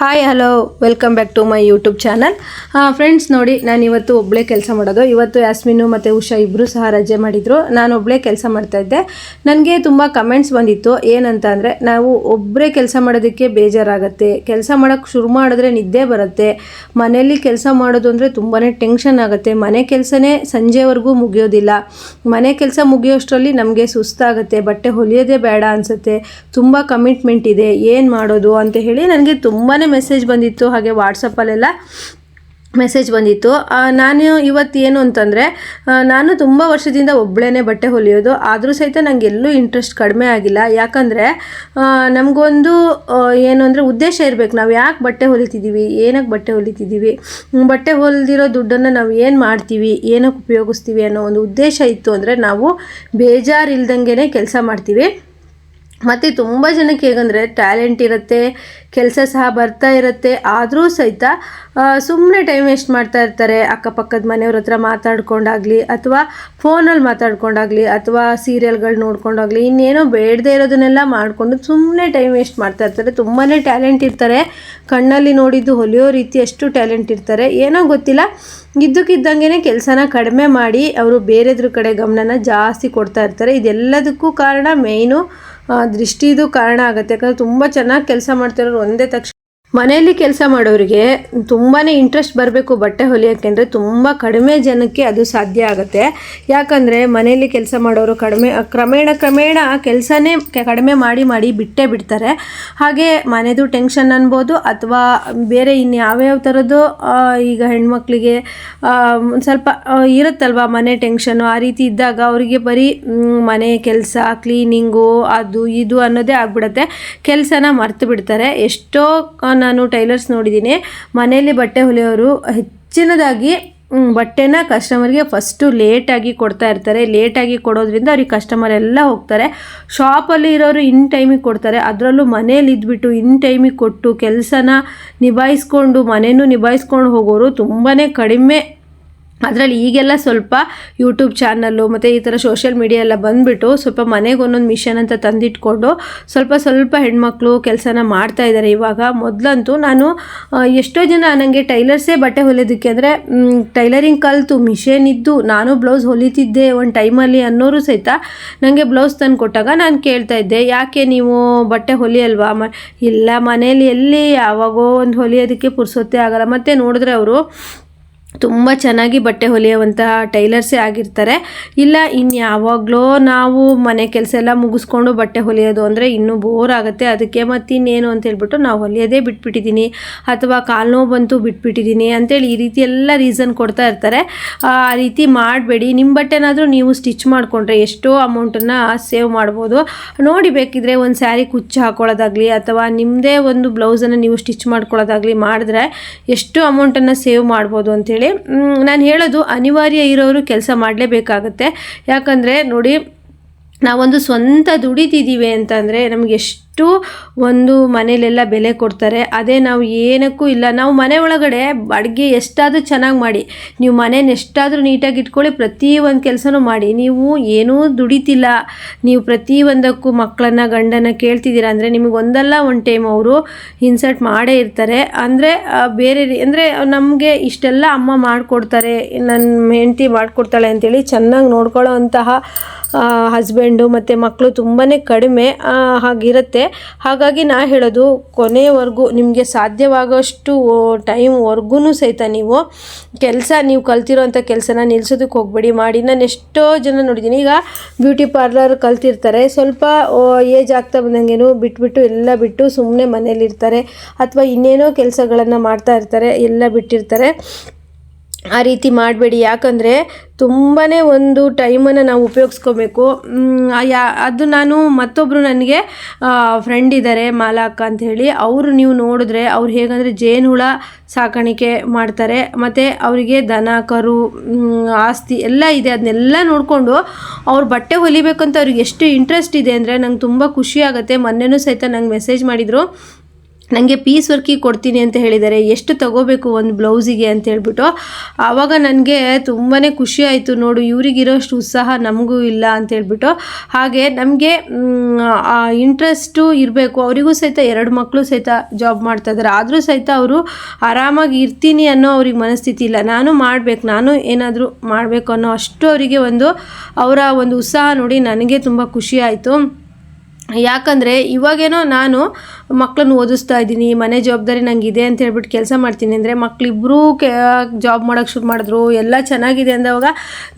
Hi hello welcome back to my YouTube channel friends ನೋಡಿ, ನಾನು ಇವತ್ತು ಒಬ್ಬಳೇ ಕೆಲಸ ಮಾಡೋದು. ಇವತ್ತು ಯಾಸ್ಮಿನು ಮತ್ತು ಉಷಾ ಇಬ್ಬರು ಸಹ ರಜೆ ಮಾಡಿದರು. ನಾನು ಒಬ್ಬಳೇ ಕೆಲಸ ಮಾಡ್ತಾಯಿದ್ದೆ ನನಗೆ ತುಂಬ ಕಮೆಂಟ್ಸ್ ಬಂದಿತ್ತು. ಏನಂತ ಅಂದರೆ, ನಾವು ಒಬ್ಬರೇ ಕೆಲಸ ಮಾಡೋದಕ್ಕೆ ಬೇಜಾರಾಗುತ್ತೆ. ಕೆಲಸ ಮಾಡೋಕ್ಕೆ ಶುರು ಮಾಡಿದ್ರೆ ನಿದ್ದೆ ಬರುತ್ತೆ. ಮನೆಯಲ್ಲಿ ಕೆಲಸ ಮಾಡೋದು ಅಂದರೆ ತುಂಬಾ ಟೆನ್ಷನ್ ಆಗುತ್ತೆ. ಮನೆ ಕೆಲಸನೇ ಸಂಜೆವರೆಗೂ ಮುಗಿಯೋದಿಲ್ಲ. ಮನೆ ಕೆಲಸ ಮುಗಿಯೋಷ್ಟರಲ್ಲಿ ನಮಗೆ ಸುಸ್ತಾಗುತ್ತೆ. ಬಟ್ಟೆ ಹೊಲಿಯೋದೇ ಬೇಡ ಅನಿಸುತ್ತೆ. ತುಂಬ ಕಮಿಟ್ಮೆಂಟ್ ಇದೆ. ಏನು ಮಾಡೋದು ಅಂತ ಹೇಳಿ ನನಗೆ ತುಂಬಾ ಮೆಸೇಜ್ ಬಂದಿತ್ತು, ಹಾಗೆ ವಾಟ್ಸಪ್ಪಲ್ಲೆಲ್ಲ ಮೆಸೇಜ್ ಬಂದಿತ್ತು. ನಾನು ಇವತ್ತು ಏನು ಅಂತಂದರೆ ನಾನು ತುಂಬ ವರ್ಷದಿಂದ ಒಬ್ಬಳೇ ಬಟ್ಟೆ ಹೊಲಿಯೋದು, ಆದರೂ ಸಹಿತ ನನಗೆ ಎಲ್ಲೂ ಇಂಟ್ರೆಸ್ಟ್ ಕಡಿಮೆ ಆಗಿಲ್ಲ. ಯಾಕಂದರೆ ನಮಗೊಂದು ಏನು ಅಂದರೆ ಉದ್ದೇಶ ಇರಬೇಕು. ನಾವು ಯಾಕೆ ಬಟ್ಟೆ ಹೊಲಿತಿದ್ದೀವಿ ಏನಕ್ಕೆ ಬಟ್ಟೆ ಹೊಲಿತಿದ್ದೀವಿ ಬಟ್ಟೆ ಹೊಲಿದಿರೋ ದುಡ್ಡನ್ನು ನಾವು ಏನು ಮಾಡ್ತೀವಿ ಏನಕ್ಕೆ ಉಪಯೋಗಿಸ್ತೀವಿ ಅನ್ನೋ ಒಂದು ಉದ್ದೇಶ ಇತ್ತು ಅಂದರೆ ನಾವು ಬೇಜಾರಿಲ್ದಂಗೆ ಕೆಲಸ ಮಾಡ್ತೀವಿ. ಮತ್ತು ತುಂಬ ಜನಕ್ಕೆ ಹೇಗಂದರೆ ಟ್ಯಾಲೆಂಟ್ ಇರುತ್ತೆ, ಕೆಲಸ ಸಹ ಬರ್ತಾ ಇರುತ್ತೆ, ಆದರೂ ಸಹಿತ ಸುಮ್ಮನೆ ಟೈಮ್ ವೇಸ್ಟ್ ಮಾಡ್ತಾ ಇರ್ತಾರೆ. ಅಕ್ಕಪಕ್ಕದ ಮನೆಯವ್ರ ಹತ್ರ ಮಾತಾಡ್ಕೊಂಡಾಗಲಿ ಅಥವಾ ಫೋನಲ್ಲಿ ಮಾತಾಡ್ಕೊಂಡಾಗಲಿ ಅಥವಾ ಸೀರಿಯಲ್ಗಳು ನೋಡ್ಕೊಂಡಾಗಲಿ ಇನ್ನೇನೋ ಬೇಡದೇ ಇರೋದನ್ನೆಲ್ಲ ಮಾಡಿಕೊಂಡು ಸುಮ್ಮನೆ ಟೈಮ್ ವೇಸ್ಟ್ ಮಾಡ್ತಾ ಇರ್ತಾರೆ. ತುಂಬಾ ಟ್ಯಾಲೆಂಟ್ ಇರ್ತಾರೆ. ಕಣ್ಣಲ್ಲಿ ನೋಡಿದ್ದು ಹೊಲಿಯೋ ರೀತಿ ಅಷ್ಟು ಟ್ಯಾಲೆಂಟ್ ಇರ್ತಾರೆ. ಏನೋ ಗೊತ್ತಿಲ್ಲ. ಇದ್ದಕ್ಕಿದ್ದಂಗೆ ಕೆಲಸನ ಕಡಿಮೆ ಮಾಡಿ ಅವರು ಬೇರೆದ್ರ ಕಡೆ ಗಮನನ ಜಾಸ್ತಿ ಕೊಡ್ತಾ ಇರ್ತಾರೆ. ಇದೆಲ್ಲದಕ್ಕೂ ಕಾರಣ ಮೇಯ್ನು ದೃಷ್ಟಿದು ಕಾರಣ ಆಗುತ್ತೆ. ಯಾಕಂದರೆ ತುಂಬ ಚೆನ್ನಾಗಿ ಕೆಲಸ ಮಾಡ್ತಿರೋರು ಒಂದೇ ತಕ್ಷಣ ಮನೆಯಲ್ಲಿ ಕೆಲಸ ಮಾಡೋರಿಗೆ ತುಂಬಾ ಇಂಟ್ರೆಸ್ಟ್ ಬರಬೇಕು ಬಟ್ಟೆ ಹೊಲಿಯೋಕ್ಕೆ ಅಂದರೆ ತುಂಬ ಕಡಿಮೆ ಜನಕ್ಕೆ ಅದು ಸಾಧ್ಯ ಆಗುತ್ತೆ. ಯಾಕಂದರೆ ಮನೆಯಲ್ಲಿ ಕೆಲಸ ಮಾಡೋರು ಕಡಿಮೆ, ಕ್ರಮೇಣ ಕ್ರಮೇಣ ಕೆಲಸನೇ ಕಡಿಮೆ ಮಾಡಿ ಮಾಡಿ ಬಿಟ್ಟೇ ಬಿಡ್ತಾರೆ. ಹಾಗೆ ಮನೆದು ಟೆನ್ಷನ್ ಅನ್ಬೋದು ಅಥವಾ ಬೇರೆ ಇನ್ಯಾವ್ಯಾವ ಥರದ್ದು ಈಗ ಹೆಣ್ಮಕ್ಳಿಗೆ ಸ್ವಲ್ಪ ಇರುತ್ತಲ್ವಾ ಮನೆ ಟೆನ್ಷನು ಆ ರೀತಿ ಇದ್ದಾಗ ಅವರಿಗೆ ಬರೀ ಮನೆ ಕೆಲಸ ಕ್ಲೀನಿಂಗು ಅದು ಇದು ಅನ್ನೋದೇ ಆಗ್ಬಿಡುತ್ತೆ. ಕೆಲಸನ ಮರ್ತು ಬಿಡ್ತಾರೆ. ಎಷ್ಟೋ ನಾನು ಟೈಲರ್ಸ್ ನೋಡಿದ್ದೀನಿ. ಮನೆಯಲ್ಲಿ ಬಟ್ಟೆ ಹೊಲಿಯೋರು ಹೆಚ್ಚಿನದಾಗಿ ಬಟ್ಟೆನ ಕಸ್ಟಮರ್ಗೆ ಫಸ್ಟು ಲೇಟಾಗಿ ಕೊಡ್ತಾ ಇರ್ತಾರೆ. ಲೇಟಾಗಿ ಕೊಡೋದ್ರಿಂದ ಅವ್ರಿಗೆ ಕಸ್ಟಮರ್ ಎಲ್ಲ ಹೋಗ್ತಾರೆ. ಶಾಪಲ್ಲಿ ಇರೋರು ಇನ್ ಟೈಮಿಗೆ ಕೊಡ್ತಾರೆ. ಅದರಲ್ಲೂ ಮನೇಲಿ ಇದ್ಬಿಟ್ಟು ಇನ್ ಟೈಮಿಗೆ ಕೊಟ್ಟು ಕೆಲಸನ ನಿಭಾಯಿಸ್ಕೊಂಡು, ಮನೇನೂ ನಿಭಾಯಿಸ್ಕೊಂಡು ಹೋಗೋರು ತುಂಬಾ ಕಡಿಮೆ. ಅದರಲ್ಲಿ ಈಗೆಲ್ಲ ಸ್ವಲ್ಪ ಯೂಟ್ಯೂಬ್ ಚಾನಲ್ಲು ಮತ್ತು ಈ ಥರ ಸೋಷಿಯಲ್ ಮೀಡಿಯಾ ಎಲ್ಲ ಬಂದುಬಿಟ್ಟು ಸ್ವಲ್ಪ ಮನೆಗೆ ಒಂದೊಂದು ಮಿಷನ್ ಅಂತ ತಂದಿಟ್ಕೊಂಡು ಸ್ವಲ್ಪ ಸ್ವಲ್ಪ ಹೆಣ್ಮಕ್ಳು ಕೆಲಸನ ಮಾಡ್ತಾ ಇದ್ದಾರೆ ಇವಾಗ. ಮೊದಲಂತೂ ನಾನು ಎಷ್ಟೋ ಜನ ನನಗೆ ಟೈಲರ್ಸೇ ಬಟ್ಟೆ ಹೊಲಿಯೋದಕ್ಕೆ ಅಂದರೆ ಟೈಲರಿಂಗ್ ಕಲಿತು ಮಿಷನ್ ಇದ್ದು, ನಾನು ಬ್ಲೌಸ್ ಹೊಲಿತಿದ್ದೆ ಒಂದು ಟೈಮಲ್ಲಿ ಅನ್ನೋರು ಸಹಿತ ನನಗೆ ಬ್ಲೌಸ್ ತಂದು ಕೊಟ್ಟಾಗ ನಾನು ಕೇಳ್ತಾ ಇದ್ದೆ, ಯಾಕೆ ನೀವು ಬಟ್ಟೆ ಹೊಲಿಯಲ್ವಾ? ಮ, ಇಲ್ಲ, ಮನೇಲಿ ಎಲ್ಲಿ ಯಾವಾಗೋ ಒಂದು ಹೊಲಿಯೋದಕ್ಕೆ ಪುರ್ಸೊತ್ತೇ ಆಗಲ್ಲ. ಮತ್ತು ನೋಡಿದ್ರೆ ಅವರು ತುಂಬ ಚೆನ್ನಾಗಿ ಬಟ್ಟೆ ಹೊಲಿಯುವಂತಹ ಟೈಲರ್ಸೇ ಆಗಿರ್ತಾರೆ. ಇಲ್ಲ ಇನ್ನು ಯಾವಾಗಲೋ ನಾವು ಮನೆ ಕೆಲಸ ಎಲ್ಲ ಮುಗಿಸ್ಕೊಂಡು ಬಟ್ಟೆ ಹೊಲಿಯೋದು ಅಂದರೆ ಇನ್ನೂ ಬೋರ್ ಆಗುತ್ತೆ. ಅದಕ್ಕೆ ಮತ್ತು ಇನ್ನೇನು ಅಂತ ಹೇಳ್ಬಿಟ್ಟು ನಾವು ಹೊಲಿಯೋದೇ ಬಿಟ್ಬಿಟ್ಟಿದ್ದೀನಿ ಅಥವಾ ಕಾಲು ನೋವು ಬಂತು ಬಿಟ್ಬಿಟ್ಟಿದ್ದೀನಿ ಅಂತೇಳಿ ಈ ರೀತಿ ಎಲ್ಲ ರೀಸನ್ ಕೊಡ್ತಾ ಇರ್ತಾರೆ. ಆ ರೀತಿ ಮಾಡಬೇಡಿ. ನಿಮ್ಮ ಬಟ್ಟೆನಾದರೂ ನೀವು ಸ್ಟಿಚ್ ಮಾಡಿಕೊಂಡ್ರೆ ಎಷ್ಟೋ ಅಮೌಂಟನ್ನು ಸೇವ್ ಮಾಡ್ಬೋದು. ನೋಡಿ ಬೇಕಿದ್ರೆ ಒಂದು ಸ್ಯಾರಿ ಕುಚ್ಚು ಹಾಕೊಳ್ಳೋದಾಗಲಿ ಅಥವಾ ನಿಮ್ಮದೇ ಒಂದು ಬ್ಲೌಸನ್ನು ನೀವು ಸ್ಟಿಚ್ ಮಾಡ್ಕೊಳ್ಳೋದಾಗಲಿ ಮಾಡಿದ್ರೆ ಎಷ್ಟು ಅಮೌಂಟನ್ನು ಸೇವ್ ಮಾಡ್ಬೋದು ಅಂಥೇಳಿ ನಾನು ಹೇಳೋದು ಅನಿವಾರ್ಯ ಇರೋರು ಕೆಲಸ ಮಾಡಲೇಬೇಕಾಗುತ್ತೆ. ಯಾಕಂದರೆ ನೋಡಿ ನಾವೊಂದು ಸ್ವಂತ ದುಡಿತಿದ್ದೀವಿ ಅಂತಂದರೆ ನಮ್ಗೆ ಎಷ್ಟು ಒಂದು ಮನೇಲೆಲ್ಲ ಬೆಲೆ ಕೊಡ್ತಾರೆ. ಅದೇ ನಾವು ಏನಕ್ಕೂ ಇಲ್ಲ. ನಾವು ಮನೆ ಒಳಗಡೆ ಅಡುಗೆ ಎಷ್ಟಾದರೂ ಚೆನ್ನಾಗಿ ಮಾಡಿ. ನೀವು ಮನೇನ ಎಷ್ಟಾದರೂ ನೀಟಾಗಿ ಇಟ್ಕೊಳ್ಳಿ, ಪ್ರತಿ ಒಂದು ಕೆಲಸನೂ ಮಾಡಿ. ನೀವು ಏನೂ ದುಡಿತಿಲ್ಲ. ನೀವು ಪ್ರತಿಯೊಂದಕ್ಕೂ ಮಕ್ಕಳನ್ನ ಗಂಡನ ಕೇಳ್ತಿದ್ದೀರಾ ಅಂದರೆ ನಿಮಗೆ ಒಂದಲ್ಲ ಒಂದು ಟೈಮ್ ಅವರು ಇನ್ಸರ್ಟ್ ಮಾಡೇ ಇರ್ತಾರೆ. ಅಂದರೆ ಬೇರೆ ಅಂದರೆ ನಮಗೆ ಇಷ್ಟೆಲ್ಲ ಅಮ್ಮ ಮಾಡಿಕೊಡ್ತಾರೆ. ನನ್ನ ಹೆಂಡತಿ ಮಾಡಿಕೊಡ್ತಾಳೆ ಅಂತೇಳಿ ಚೆನ್ನಾಗಿ ನೋಡ್ಕೊಳ್ಳೋ ಅಂತಹ ಹಸ್ಬೆಂಡು ಮತ್ತು ಮಕ್ಕಳು ತುಂಬಾ ಕಡಿಮೆ ಹಾಗಿರುತ್ತೆ. ಹಾಗಾಗಿ ನಾ ಹೇಳೋದು ಕೊನೆಯವರೆಗೂ ನಿಮಗೆ ಸಾಧ್ಯವಾಗೋಷ್ಟು ಟೈಮ್ವರೆಗೂ ಸಹಿತ ನೀವು ಕೆಲಸ, ನೀವು ಕಲ್ತಿರೋಂಥ ಕೆಲಸನ ನಿಲ್ಸೋದಕ್ಕೆ ಹೋಗಬೇಡಿ. ಮಾಡಿ, ನಾನು ಎಷ್ಟೋ ಜನ ನೋಡಿದ್ದೀನಿ. ಈಗ ಬ್ಯೂಟಿ ಪಾರ್ಲರ್ ಕಲ್ತಿರ್ತಾರೆ. ಸ್ವಲ್ಪ ಏಜ್ ಆಗ್ತಾ ಬಂದಂಗೇನು ಬಿಟ್ಬಿಟ್ಟು ಎಲ್ಲ ಬಿಟ್ಟು ಸುಮ್ಮನೆ ಮನೇಲಿರ್ತಾರೆ. ಅಥವಾ ಇನ್ನೇನೋ ಕೆಲಸಗಳನ್ನು ಮಾಡ್ತಾ ಇರ್ತಾರೆ. ಎಲ್ಲ ಬಿಟ್ಟಿರ್ತಾರೆ. ಆ ರೀತಿ ಮಾಡಬೇಡಿ. ಯಾಕಂದರೆ ತುಂಬಾ ಒಂದು ಟೈಮನ್ನು ನಾವು ಉಪಯೋಗಿಸ್ಕೋಬೇಕು. ಯಾ, ಅದು ನಾನು ಮತ್ತೊಬ್ಬರು ನನಗೆ ಫ್ರೆಂಡ್ ಇದ್ದಾರೆ ಮಾಲಾಕ್ಕ ಅಂತ ಹೇಳಿ, ಅವರು ನೀವು ನೋಡಿದ್ರೆ, ಅವ್ರು ಹೇಗಂದರೆ ಜೇನುಹುಳ ಸಾಕಾಣಿಕೆ ಮಾಡ್ತಾರೆ, ಮತ್ತು ಅವರಿಗೆ ದನ, ಕರು ಆಸ್ತಿ ಎಲ್ಲ ಇದೆ. ಅದನ್ನೆಲ್ಲ ನೋಡಿಕೊಂಡು ಅವ್ರು ಬಟ್ಟೆ ಹೊಲಿಬೇಕಂತ ಅವ್ರಿಗೆ ಎಷ್ಟು ಇಂಟ್ರೆಸ್ಟ್ ಇದೆ ಅಂದರೆ ನಂಗೆ ತುಂಬ ಖುಷಿ ಆಗುತ್ತೆ. ಮೊನ್ನೆನೂ ಸಹಿತ ನಂಗೆ ಮೆಸೇಜ್ ಮಾಡಿದರು. ನನಗೆ ಪೀಸ್ ವರ್ಕಿಗೆ ಕೊಡ್ತೀನಿ ಅಂತ ಹೇಳಿದ್ದಾರೆ ಎಷ್ಟು ತಗೋಬೇಕು ಒಂದು ಬ್ಲೌಸಿಗೆ ಅಂತ ಹೇಳ್ಬಿಟ್ಟು, ಆವಾಗ ನನಗೆ ತುಂಬಾ ಖುಷಿ ಆಯಿತು. ನೋಡು, ಇವರಿಗಿರೋಷ್ಟು ಉತ್ಸಾಹ ನಮಗೂ ಇಲ್ಲ ಅಂತ ಹೇಳ್ಬಿಟ್ಟು. ಹಾಗೆ ನಮಗೆ ಇಂಟ್ರೆಸ್ಟು ಇರಬೇಕು. ಅವರಿಗೂ ಸಹಿತ ಎರಡು ಮಕ್ಕಳು ಸಹಿತ ಜಾಬ್ ಮಾಡ್ತಾ ಇದ್ದಾರೆ. ಆದರೂ ಸಹಿತ ಅವರು ಆರಾಮಾಗಿ ಇರ್ತೀನಿ ಅನ್ನೋ ಅವ್ರಿಗೆ ಮನಸ್ಥಿತಿ ಇಲ್ಲ. ನಾನು ಮಾಡಬೇಕು, ನಾನು ಏನಾದರೂ ಮಾಡಬೇಕು ಅನ್ನೋ ಅಷ್ಟು ಅವರಿಗೆ ಒಂದು, ಅವರ ಒಂದು ಉತ್ಸಾಹ ನೋಡಿ ನನಗೆ ತುಂಬ ಖುಷಿ ಆಯಿತು. ಯಾಕಂದರೆ ಇವಾಗೇನೋ ನಾನು ಮಕ್ಕಳನ್ನ ಓದಿಸ್ತಾ ಇದ್ದೀನಿ, ಮನೆ ಜವಾಬ್ದಾರಿ ನಂಗೆ ಇದೆ ಅಂತ ಹೇಳ್ಬಿಟ್ಟು ಕೆಲಸ ಮಾಡ್ತೀನಿ ಅಂದರೆ ಮಕ್ಕಳಿಬ್ಬರೂ ಕೆ ಜಾಬ್ ಮಾಡೋಕ್ಕೆ ಶುರು ಮಾಡಿದ್ರು, ಎಲ್ಲ ಚೆನ್ನಾಗಿದೆ ಅಂದವಾಗ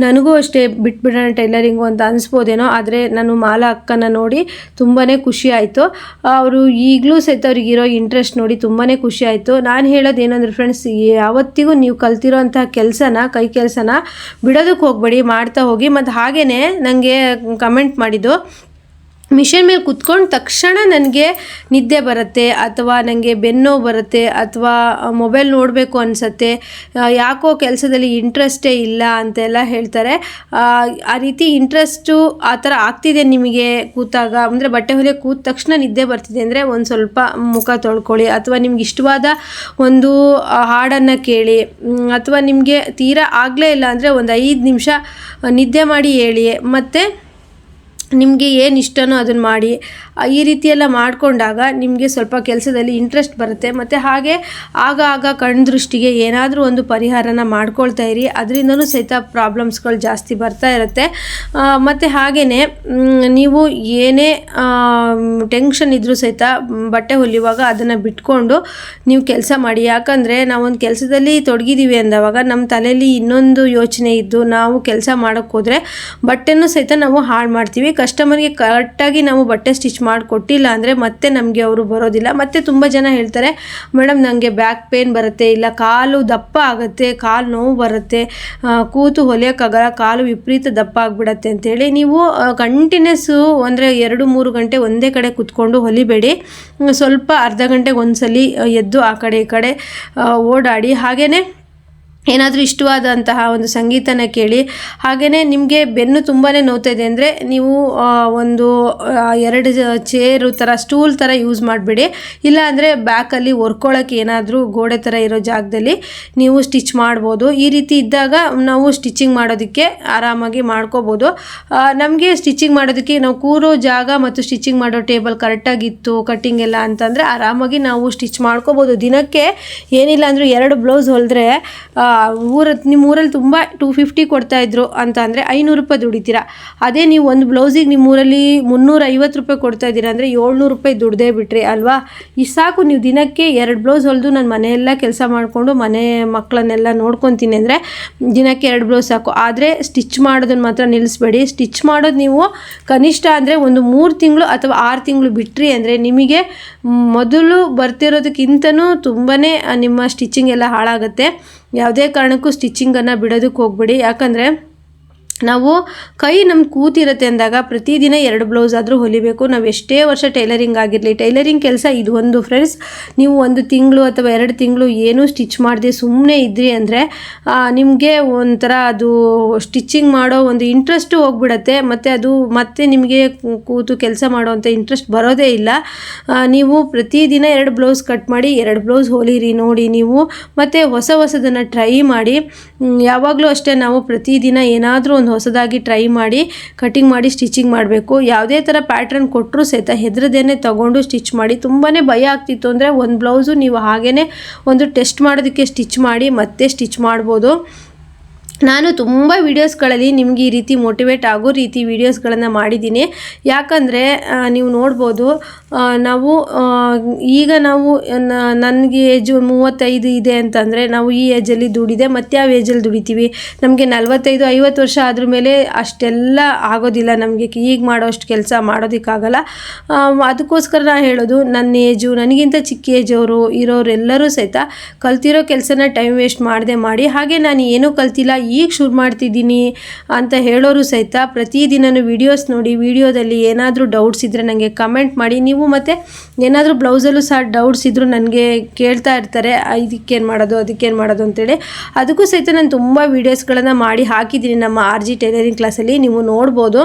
ನನಗೂ ಅಷ್ಟೇ ಬಿಟ್ಬಿಡೋಣ ಟೈಲರಿಂಗು ಅಂತ ಅನಿಸ್ಬೋದೇನೋ, ಆದರೆ ನಾನು ಮಾಲಾ ಅಕ್ಕನ ನೋಡಿ ತುಂಬಾ ಖುಷಿ ಆಯಿತು. ಅವರು ಈಗಲೂ ಸಹಿತ ಅವ್ರಿಗಿರೋ ಇಂಟ್ರೆಸ್ಟ್ ನೋಡಿ ತುಂಬಾ ಖುಷಿ ಆಯಿತು. ನಾನು ಹೇಳೋದು ಏನಂದ್ರೆ ಫ್ರೆಂಡ್ಸ್ ಯಾವತ್ತಿಗೂ ನೀವು ಕಲ್ತಿರೋ ಅಂತಹ ಕೆಲಸನ, ಕೈ ಕೆಲಸನ ಬಿಡೋದಕ್ಕೆ ಹೋಗಬೇಡಿ, ಮಾಡ್ತಾ ಹೋಗಿ. ಮತ್ತು ಹಾಗೇ ನನಗೆ ಕಮೆಂಟ್ ಮಾಡಿದ್ದು ಮಿಷನ್ ಮೇಲೆ ಕುತ್ಕೊಂಡ ತಕ್ಷಣ ನನಗೆ ನಿದ್ದೆ ಬರುತ್ತೆ ಅಥವಾ ನನಗೆ ಬೆನ್ನೋ ಬರುತ್ತೆ ಅಥವಾ ಮೊಬೈಲ್ ನೋಡಬೇಕು ಅನಿಸತ್ತೆ. ಯಾಕೋ ಕೆಲಸದಲ್ಲಿ ಇಂಟ್ರೆಸ್ಟೇ ಇಲ್ಲ ಅಂತೆಲ್ಲ ಹೇಳ್ತಾರೆ. ಆ, ರೀತಿ ಇಂಟ್ರೆಸ್ಟು ಆ ಥರ ಆಗ್ತಿದೆ ನಿಮಗೆ ಕೂತಾಗ? ಅಂದರೆ ಬಟ್ಟೆ ಹೊಲಿಯ ಕೂತ ತಕ್ಷಣ ನಿದ್ದೆ ಬರ್ತಿದೆ ಅಂದರೆ ಒಂದು ಸ್ವಲ್ಪ ಮುಖ ತೊಳ್ಕೊಳ್ಳಿ. ಅಥವಾ ನಿಮ್ಗೆ ಇಷ್ಟವಾದ ಒಂದು ಹಾಡನ್ನು ಕೇಳಿ. ಅಥವಾ ನಿಮಗೆ ತೀರಾ ಆಗಲೇ ಇಲ್ಲ ಅಂದರೆ ಒಂದು ಐದು ನಿಮಿಷ ನಿದ್ದೆ ಮಾಡಿ ಹೇಳಿ. ಮತ್ತು ನಿಮಗೆ ಏನು ಇಷ್ಟನೋ ಅದನ್ನು ಮಾಡಿ. ಈ ರೀತಿಯೆಲ್ಲ ಮಾಡಿಕೊಂಡಾಗ ನಿಮಗೆ ಸ್ವಲ್ಪ ಕೆಲಸದಲ್ಲಿ ಇಂಟ್ರೆಸ್ಟ್ ಬರುತ್ತೆ. ಮತ್ತು ಹಾಗೆ ಆಗ ಆಗ ಕಣ್ದೃಷ್ಟಿಗೆ ಏನಾದರೂ ಒಂದು ಪರಿಹಾರನ ಮಾಡ್ಕೊಳ್ತಾ ಇರಿ. ಅದರಿಂದನೂ ಸಹಿತ ಪ್ರಾಬ್ಲಮ್ಸ್ಗಳು ಜಾಸ್ತಿ ಬರ್ತಾ ಇರುತ್ತೆ. ಮತ್ತು ಹಾಗೆಯೇ ನೀವು ಏನೇ ಟೆನ್ಷನ್ ಇದ್ದರೂ ಸಹಿತ ಬಟ್ಟೆ ಹೊಲಿಯುವಾಗ ಅದನ್ನು ಬಿಟ್ಕೊಂಡು ನೀವು ಕೆಲಸ ಮಾಡಿ. ಯಾಕಂದರೆ ನಾವೊಂದು ಕೆಲಸದಲ್ಲಿ ತೊಡಗಿದ್ದೀವಿ ಅಂದವಾಗ ನಮ್ಮ ತಲೆಯಲ್ಲಿ ಇನ್ನೊಂದು ಯೋಚನೆ ಇದ್ದು ನಾವು ಕೆಲಸ ಮಾಡೋಕ್ಕೋದ್ರೆ ಬಟ್ಟೆನೂ ಸಹಿತ ನಾವು ಹಾಳು ಮಾಡ್ತೀವಿ. ಕಸ್ಟಮರ್ಗೆ ಕರೆಕ್ಟಾಗಿ ನಾವು ಬಟ್ಟೆ ಸ್ಟಿಚ್ ಮಾಡಿಕೊಟ್ಟಿಲ್ಲ ಅಂದರೆ ಮತ್ತೆ ನಮಗೆ ಅವರು ಬರೋದಿಲ್ಲ. ಮತ್ತು ತುಂಬ ಜನ ಹೇಳ್ತಾರೆ ಮೇಡಮ್ ನನಗೆ ಬ್ಯಾಕ್ ಪೇನ್ ಬರುತ್ತೆ, ಇಲ್ಲ ಕಾಲು ದಪ್ಪ ಆಗುತ್ತೆ, ಕಾಲು ನೋವು ಬರುತ್ತೆ ಕೂತು ಹೊಲಿಯೋಕ್ಕಾಗಲ್ಲ, ಕಾಲು ವಿಪರೀತ ದಪ್ಪ ಆಗಿಬಿಡತ್ತೆ ಅಂತೇಳಿ ನೀವು ಕಂಟಿನ್ಯೂಸು ಅಂದರೆ ಎರಡು ಮೂರು ಗಂಟೆ ಒಂದೇ ಕಡೆ ಕೂತ್ಕೊಂಡು ಹೊಲಿಬೇಡಿ. ಸ್ವಲ್ಪ ಅರ್ಧ ಗಂಟೆಗೆ ಒಂದ್ಸಲಿ ಎದ್ದು ಆ ಕಡೆ ಈ ಕಡೆ ಓಡಾಡಿ. ಹಾಗೆಯೇ ಏನಾದರೂ ಇಷ್ಟವಾದಂತಹ ಒಂದು ಸಂಗೀತನ ಕೇಳಿ ಹಾಗೆಯೇ ನಿಮಗೆ ಬೆನ್ನು ತುಂಬಾ ನೋವ್ತಾ ಇದೆ ಅಂದರೆ ನೀವು ಒಂದು ಎರಡು ಚೇರು ಥರ ಸ್ಟೂಲ್ ಥರ ಯೂಸ್ ಮಾಡಿಬಿಡಿ. ಇಲ್ಲಾಂದರೆ ಬ್ಯಾಕಲ್ಲಿ ಒರ್ಕೊಳ್ಳೋಕ್ಕೆ ಏನಾದರೂ ಗೋಡೆ ಥರ ಇರೋ ಜಾಗದಲ್ಲಿ ನೀವು ಸ್ಟಿಚ್ ಮಾಡ್ಬೋದು. ಈ ರೀತಿ ಇದ್ದಾಗ ನಾವು ಸ್ಟಿಚಿಂಗ್ ಮಾಡೋದಕ್ಕೆ ಆರಾಮಾಗಿ ಮಾಡ್ಕೋಬೋದು. ನಮಗೆ ಸ್ಟಿಚಿಂಗ್ ಮಾಡೋದಕ್ಕೆ ನಾವು ಕೂರೋ ಜಾಗ ಮತ್ತು ಸ್ಟಿಚಿಂಗ್ ಮಾಡೋ ಟೇಬಲ್ ಕರೆಕ್ಟಾಗಿತ್ತು ಕಟ್ಟಿಂಗ್ ಎಲ್ಲ ಅಂತಂದರೆ ಆರಾಮಾಗಿ ನಾವು ಸ್ಟಿಚ್ ಮಾಡ್ಕೋಬೋದು. ದಿನಕ್ಕೆ ಏನಿಲ್ಲ ಅಂದರೂ ಎರಡು ಬ್ಲೌಸ್ ಹೊಲಿದ್ರೆ ಊರ ನಿಮ್ಮ ಊರಲ್ಲಿ ತುಂಬ ಟೂ ಫಿಫ್ಟಿ ಕೊಡ್ತಾಯಿದ್ರು ಅಂತ ಅಂದರೆ ಐನೂರು ರೂಪಾಯಿ ದುಡಿತೀರ? ಅದೇ ನೀವು ಒಂದು ಬ್ಲೌಸಿಗೆ ನಿಮ್ಮ ಊರಲ್ಲಿ ಮುನ್ನೂರ ಐವತ್ತು ರೂಪಾಯಿ ಕೊಡ್ತಾ ಇದ್ದೀರಾ ಅಂದರೆ ಏಳ್ನೂರು ರೂಪಾಯಿ ದುಡ್ದೇ ಬಿಟ್ರಿ ಅಲ್ವಾ? ಇಷ್ಟು ಸಾಕು, ನೀವು ದಿನಕ್ಕೆ ಎರಡು ಬ್ಲೌಸ್ ಹೊಲಿದು ನಾನು ಮನೆಯೆಲ್ಲ ಕೆಲಸ ಮಾಡಿಕೊಂಡು ಮನೆ ಮಕ್ಕಳನ್ನೆಲ್ಲ ನೋಡ್ಕೊತೀನಿ ಅಂದರೆ ದಿನಕ್ಕೆ ಎರಡು ಬ್ಲೌಸ್ ಸಾಕು. ಆದರೆ ಸ್ಟಿಚ್ ಮಾಡೋದನ್ನು ಮಾತ್ರ ನಿಲ್ಲಿಸ್ಬೇಡಿ ಸ್ಟಿಚ್ ಮಾಡೋದು ನೀವು ಕನಿಷ್ಠ ಅಂದರೆ ಒಂದು ಮೂರು ತಿಂಗಳು ಅಥವಾ ಆರು ತಿಂಗಳು ಬಿಟ್ರಿ ಅಂದರೆ ನಿಮಗೆ ಮೊದಲು ಬರ್ತಿರೋದಕ್ಕಿಂತನೂ ತುಂಬಾ ನಿಮ್ಮ ಸ್ಟಿಚಿಂಗ್ ಎಲ್ಲ ಹಾಳಾಗುತ್ತೆ. ಯಾವುದೇ ಕಾರಣಕ್ಕೂ ಸ್ಟಿಚಿಂಗನ್ನು ಬಿಡೋದಕ್ಕೆ ಹೋಗ್ಬೇಡಿ. ಯಾಕಂದರೆ ನಾವು ಕೈ ನಮ್ಮ ಕೂತಿರುತ್ತೆ ಅಂದಾಗ ಪ್ರತಿದಿನ ಎರಡು ಬ್ಲೌಸ್ ಆದರೂ ಹೊಲಿಬೇಕು. ನಾವು ಎಷ್ಟೇ ವರ್ಷ ಟೈಲರಿಂಗ್ ಆಗಿರಲಿ, ಟೈಲರಿಂಗ್ ಕೆಲಸ ಇದು ಒಂದು ಫ್ರೆಂಡ್ಸ್ ನೀವು ಒಂದು ತಿಂಗಳು ಅಥವಾ ಎರಡು ತಿಂಗಳು ಏನೂ ಸ್ಟಿಚ್ ಮಾಡದೆ ಸುಮ್ಮನೆ ಇದ್ರಿ ಅಂದರೆ ನಿಮಗೆ ಒಂಥರ ಅದು ಸ್ಟಿಚಿಂಗ್ ಮಾಡೋ ಒಂದು ಇಂಟ್ರೆಸ್ಟು ಹೋಗ್ಬಿಡತ್ತೆ. ಮತ್ತು ಅದು ಮತ್ತೆ ನಿಮಗೆ ಕೂತು ಕೆಲಸ ಮಾಡೋವಂಥ ಇಂಟ್ರೆಸ್ಟ್ ಬರೋದೇ ಇಲ್ಲ. ನೀವು ಪ್ರತಿದಿನ ಎರಡು ಬ್ಲೌಸ್ ಕಟ್ ಮಾಡಿ, ಎರಡು ಬ್ಲೌಸ್ ಹೊಲಿರಿ ನೋಡಿ ನೀವು. ಮತ್ತು ಹೊಸ ಹೊಸದನ್ನು ಟ್ರೈ ಮಾಡಿ. ಯಾವಾಗಲೂ ಅಷ್ಟೇ ನಾವು ಪ್ರತಿದಿನ ಏನಾದರೂ ಒಂದು ಹೊಸದಾಗಿ ಟ್ರೈ ಮಾಡಿ ಕಟಿಂಗ್ ಮಾಡಿ ಸ್ಟಿಚಿಂಗ್ ಮಾಡಬೇಕು. ಯಾವುದೇ ಥರ ಪ್ಯಾಟ್ರನ್ ಕೊಟ್ಟರು ಸಹಿತ ಹೆದ್ರದೇನೆ ತೊಗೊಂಡು ಸ್ಟಿಚ್ ಮಾಡಿ. ತುಂಬಾ ಭಯ ಆಗ್ತಿತ್ತು ಅಂದರೆ ಒಂದು ಬ್ಲೌಸು ನೀವು ಹಾಗೇ ಒಂದು ಟೆಸ್ಟ್ ಮಾಡೋದಕ್ಕೆ ಸ್ಟಿಚ್ ಮಾಡಿ ಮತ್ತೆ ಸ್ಟಿಚ್ ಮಾಡ್ಬೋದು. ನಾನು ತುಂಬ ವೀಡಿಯೋಸ್ಗಳಲ್ಲಿ ನಿಮಗೆ ಈ ರೀತಿ ಮೋಟಿವೇಟ್ ಆಗೋ ರೀತಿ ವೀಡಿಯೋಸ್ಗಳನ್ನು ಮಾಡಿದ್ದೀನಿ. ಯಾಕಂದರೆ ನೀವು ನೋಡ್ಬೋದು ನಾವು ಈಗ ನಾವು ನನಗೆ ಏಜು ಮೂವತ್ತೈದು ಇದೆ ಅಂತಂದರೆ, ನಾವು ಈ ಏಜಲ್ಲಿ ದುಡಿದೆ, ಮತ್ತೆ ಯಾವ ಏಜಲ್ಲಿ ದುಡಿತೀವಿ? ನಮಗೆ ನಲ್ವತ್ತೈದು, ಐವತ್ತು ವರ್ಷ ಆದ್ರ ಮೇಲೆ ಅಷ್ಟೆಲ್ಲ ಆಗೋದಿಲ್ಲ ನಮಗೆ. ಈಗ ಮಾಡೋ ಅಷ್ಟು ಕೆಲಸ ಮಾಡೋದಕ್ಕಾಗಲ್ಲ. ಅದಕ್ಕೋಸ್ಕರ ನಾನು ಹೇಳೋದು, ನನ್ನ ಏಜು, ನನಗಿಂತ ಚಿಕ್ಕ ಏಜವರು ಇರೋರೆಲ್ಲರೂ ಸಹಿತ ಕಲ್ತಿರೋ ಕೆಲಸನ ಟೈಮ್ ವೇಸ್ಟ್ ಮಾಡದೆ ಮಾಡಿ. ಹಾಗೆ ನಾನು ಏನೂ ಕಲ್ತಿಲ್ಲ ಈಗ ಶುರು ಮಾಡ್ತಿದ್ದೀನಿ ಅಂತ ಹೇಳೋರು ಸಹಿತ ಪ್ರತಿದಿನನೂ ವೀಡಿಯೋಸ್ ನೋಡಿ ವಿಡಿಯೋದಲ್ಲಿ ಏನಾದರೂ ಡೌಟ್ಸ್ ಇದ್ದರೆ ನನಗೆ ಕಮೆಂಟ್ ಮಾಡಿ. ನೀವು ಮತ್ತು ಏನಾದರೂ ಬ್ಲೌಸಲ್ಲೂ ಸಹ ಡೌಟ್ಸ್ ಇದ್ದರೂ ನನಗೆ ಕೇಳ್ತಾ ಇರ್ತಾರೆ ಇದಕ್ಕೇನು ಮಾಡೋದು, ಅದಕ್ಕೇನು ಮಾಡೋದು? ಅಂತೇಳಿ. ಅದಕ್ಕೂ ಸಹಿತ ನಾನು ತುಂಬ ವೀಡಿಯೋಸ್ಗಳನ್ನು ಮಾಡಿ ಹಾಕಿದ್ದೀನಿ ನಮ್ಮ ಆರ್ ಜಿ ಟೈಲರಿಂಗ್ ಕ್ಲಾಸಲ್ಲಿ ನೀವು ನೋಡ್ಬೋದು.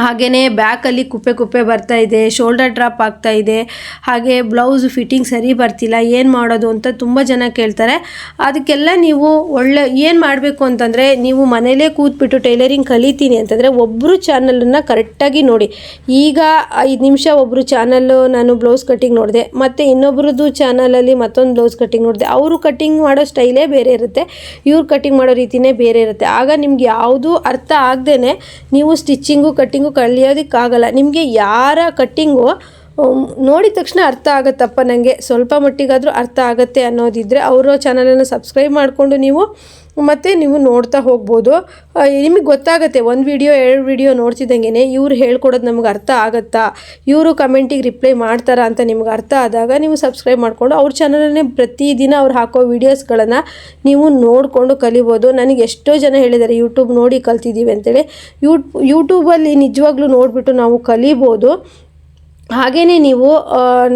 ಹಾಗೆಯೇ ಬ್ಯಾಕಲ್ಲಿ ಕುಪ್ಪೆ ಕುಪ್ಪೆ ಬರ್ತಾ ಇದೆ ಶೋಲ್ಡರ್ ಡ್ರಾಪ್ ಆಗ್ತಾ ಇದೆ, ಹಾಗೆ ಬ್ಲೌಸ್ ಫಿಟ್ಟಿಂಗ್ ಸರಿ ಬರ್ತಿಲ್ಲ, ಏನು ಮಾಡೋದು ಅಂತ ತುಂಬ ಜನ ಕೇಳ್ತಾರೆ. ಅದಕ್ಕೆಲ್ಲ ನೀವು ಒಳ್ಳೆ, ಏನು ಮಾಡಬೇಕು ಅಂತಂದರೆ ನೀವು ಮನೇಲೇ ಕೂತ್ಬಿಟ್ಟು ಟೈಲರಿಂಗ್ ಕಲಿತೀನಿ ಅಂತಂದರೆ ಒಬ್ಬರು ಚಾನಲನ್ನು ಕರೆಕ್ಟಾಗಿ ನೋಡಿ. ಈಗ ಐದು ನಿಮಿಷ ಒಬ್ಬರು ಚಾನಲ್ಲು ನಾನು ಬ್ಲೌಸ್ ಕಟ್ಟಿಂಗ್ ನೋಡಿದೆ, ಮತ್ತು ಇನ್ನೊಬ್ರದ್ದು ಚಾನಲಲ್ಲಿ ಮತ್ತೊಂದು ಬ್ಲೌಸ್ ಕಟ್ಟಿಂಗ್ ನೋಡಿದೆ. ಅವರು ಕಟ್ಟಿಂಗ್ ಮಾಡೋ ಸ್ಟೈಲೇ ಬೇರೆ ಇರುತ್ತೆ, ಇವ್ರು ಕಟ್ಟಿಂಗ್ ಮಾಡೋ ರೀತಿನೇ ಬೇರೆ ಇರುತ್ತೆ. ಆಗ ನಿಮ್ಗೆ ಯಾವುದೂ ಅರ್ಥ ಆಗದೇ ನೀವು ಸ್ಟಿಚ್ಚಿಂಗು ಕಟ್ಟಿಂಗು ಕಲಿಯೋದಕ್ಕಾಗಲ್ಲ ನಿಮಗೆ ಯಾರ ಕಟ್ಟಿಂಗು ನೋಡಿದ ತಕ್ಷಣ ಅರ್ಥ ಆಗುತ್ತಪ್ಪ ನನಗೆ ಸ್ವಲ್ಪ ಮಟ್ಟಿಗಾದರೂ ಅರ್ಥ ಆಗುತ್ತೆ ಅನ್ನೋದಿದ್ದರೆ ಅವರ ಚಾನಲನ್ನು ಸಬ್ಸ್ಕ್ರೈಬ್ ಮಾಡಿಕೊಂಡು ನೀವು ಮತ್ತು ನೀವು ನೋಡ್ತಾ ಹೋಗ್ಬೋದು. ನಿಮಗೆ ಗೊತ್ತಾಗುತ್ತೆ, ಒಂದು ವಿಡಿಯೋ ಎರಡು ವಿಡಿಯೋ ನೋಡ್ತಿದ್ದಂಗೆ ಇವರು ಹೇಳ್ಕೊಡೋದು ನಮ್ಗೆ ಅರ್ಥ ಆಗುತ್ತಾ? ಇವರು ಕಮೆಂಟಿಗೆ ರಿಪ್ಲೈ ಮಾಡ್ತಾರಾ ಅಂತ ನಿಮ್ಗೆ ಅರ್ಥ ಆದಾಗ ನೀವು ಸಬ್ಸ್ಕ್ರೈಬ್ ಮಾಡಿಕೊಂಡು ಅವ್ರ ಚಾನಲನ್ನೇ ಪ್ರತಿದಿನ ಅವ್ರು ಹಾಕೋ ವೀಡಿಯೋಸ್ಗಳನ್ನು ನೀವು ನೋಡಿಕೊಂಡು ಕಲಿಬೋದು. ನನಗೆ ಎಷ್ಟೋ ಜನ ಹೇಳಿದ್ದಾರೆ ಯೂಟ್ಯೂಬ್ ನೋಡಿ ಕಲ್ತಿದ್ದೀವಿ ಅಂತೇಳಿ. ಯೂಟ್ ಯೂಟ್ಯೂಬಲ್ಲಿ ನಿಜವಾಗ್ಲೂ ನೋಡಿಬಿಟ್ಟು ನಾವು ಕಲಿಬೋದು. ಹಾಗೆಯೇ ನೀವು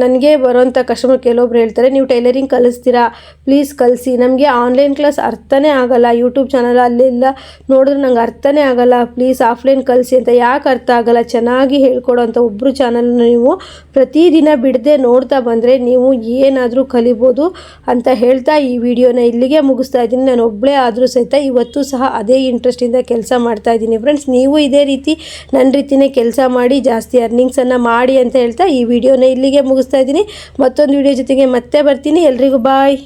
ನನಗೆ ಬರೋಂಥ ಕಸ್ಟಮರ್ ಕೆಲವೊಬ್ರು ಹೇಳ್ತಾರೆ, ನೀವು ಟೈಲರಿಂಗ್ ಕಲಿಸ್ತೀರಾ? ಪ್ಲೀಸ್ ಕಲಿಸಿ. ನಮಗೆ ಆನ್ಲೈನ್ ಕ್ಲಾಸ್ ಅರ್ಥನೇ ಆಗಲ್ಲ ಯೂಟ್ಯೂಬ್ ಚಾನಲ್ ಅಲ್ಲೆಲ್ಲ ನೋಡಿದ್ರೆ ನಂಗೆ ಅರ್ಥನೇ ಆಗಲ್ಲ ಪ್ಲೀಸ್ ಆಫ್ಲೈನ್ ಕಲಿಸಿ ಅಂತ ಯಾಕೆ ಅರ್ಥ ಆಗಲ್ಲ? ಚೆನ್ನಾಗಿ ಹೇಳ್ಕೊಡೋಂಥ ಒಬ್ಬರು ಚಾನಲ್ನ ನೀವು ಪ್ರತಿದಿನ ಬಿಡದೆ ನೋಡ್ತಾ ಬಂದರೆ ನೀವು ಏನಾದರೂ ಕಲಿಬೋದು ಅಂತ ಹೇಳ್ತಾ ಈ ವಿಡಿಯೋನ ಇಲ್ಲಿಗೆ ಮುಗಿಸ್ತಾ ಇದ್ದೀನಿ. ನಾನು ಒಬ್ಬಳೇ ಆದರೂ ಸಹಿತ ಇವತ್ತು ಸಹ ಅದೇ ಇಂಟ್ರೆಸ್ಟಿಂದ ಕೆಲಸ ಮಾಡ್ತಾ ಇದ್ದೀನಿ. ಫ್ರೆಂಡ್ಸ್ ನೀವು ಇದೇ ರೀತಿ ನನ್ನ ರೀತಿಯೇ ಕೆಲಸ ಮಾಡಿ ಜಾಸ್ತಿ ಅರ್ನಿಂಗ್ಸನ್ನು ಮಾಡಿ ಹೇಳ್ತಾ ಈ ವಿಡಿಯೋನ ಇಲ್ಲಿಗೆ ಮುಗಿಸ್ತಾ ಇದ್ದೀನಿ. ಮತ್ತೊಂದು ವಿಡಿಯೋ ಜೊತೆಗೆ ಮತ್ತೆ ಬರ್ತೀನಿ. ಎಲ್ರಿಗೂ ಬಾಯ್